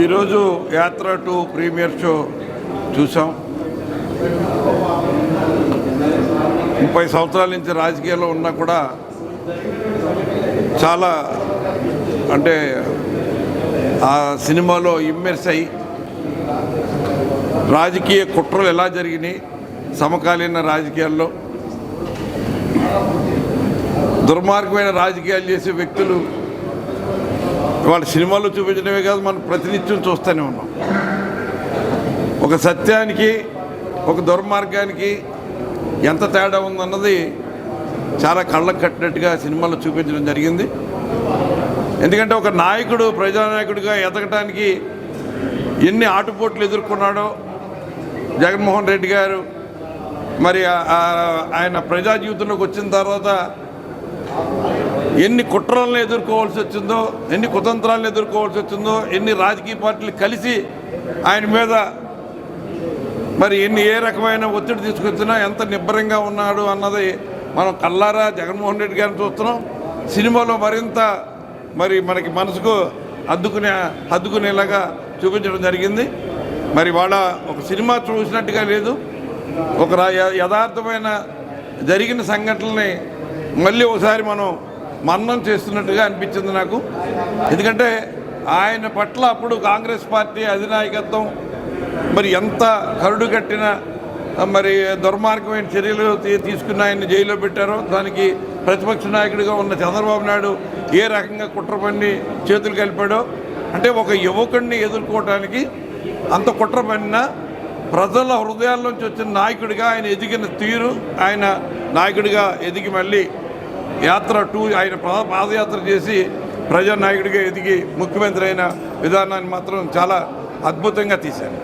ఈరోజు యాత్ర to premiere show చూసాం. ముప్పై సంవత్సరాల నుంచి రాజకీయాల్లో ఉన్నా కూడా చాలా అంటే ఆ సినిమాలో ఇమ్మెర్స్ అయ్యి రాజకీయ కుట్రలు ఎలా జరిగినాయి సమకాలీన రాజకీయాల్లో దుర్మార్గమైన రాజకీయాలు చేసే వ్యక్తులు వాళ్ళ సినిమాలు చూపించడమే కాదు మనం ప్రతినిత్యం చూస్తూనే ఉన్నాం. ఒక సత్యానికి ఒక దుర్మార్గానికి ఎంత తేడా ఉందన్నది చాలా కళ్ళకు కట్టినట్టుగా సినిమాలో చూపించడం జరిగింది. ఎందుకంటే ఒక నాయకుడు ప్రజానాయకుడిగా ఎదగటానికి ఎన్ని ఆటుపోట్లు ఎదుర్కొన్నాడో జగన్మోహన్ రెడ్డి గారు మరి ఆయన ప్రజా జీవితంలోకి వచ్చిన తర్వాత ఎన్ని కుట్రలను ఎదుర్కోవాల్సి వచ్చిందో ఎన్ని కుతంత్రాలను ఎదుర్కోవాల్సి వచ్చిందో ఎన్ని రాజకీయ పార్టీలు కలిసి ఆయన మీద మరి ఎన్ని ఏ రకమైన ఒత్తిడి తీసుకొచ్చినా ఎంత నిబ్బరంగా ఉన్నాడు అన్నది మనం కల్లారా జగన్మోహన్ రెడ్డి గారిని చూస్తున్నాం. సినిమాలో మరింత మరి మనకి మనసుకు అద్దుకునే హద్దుకునేలాగా చూపించడం జరిగింది. మరి వాళ్ళ ఒక సినిమా చూసినట్టుగా లేదు. ఒక రా- య- యథార్థమైన జరిగిన సంఘటనల్ని మళ్ళీ ఒకసారి మనం మన్నం చేస్తున్నట్టుగా అనిపించింది నాకు. ఎందుకంటే ఆయన పట్ల అప్పుడు కాంగ్రెస్ పార్టీ అధినాయకత్వం మరి ఎంత కరుడు కట్టిన మరి దుర్మార్గమైన చర్యలు తీసుకున్న ఆయన ఆయన్ని జైల్లో పెట్టారో దానికి ప్రతిపక్ష నాయకుడిగా ఉన్న చంద్రబాబు నాయుడు ఏ రకంగా కుట్ర పన్ని చేతులు కలిపాడో అంటే ఒక యువకుడిని ఎదుర్కోవటానికి అంత కుట్ర పన్నినా ప్రజల హృదయాల్లోంచి వచ్చిన నాయకుడిగా ఆయన ఎదిగిన తీరు ఆయన నాయకుడిగా ఎదిగి మళ్ళీ యాత్ర టూ ఆయన పాదయాత్ర చేసి ప్రజానాయకుడిగా ఎదిగి ముఖ్యమంత్రి అయిన విధానాన్ని మాత్రం చాలా అద్భుతంగా తీశారు.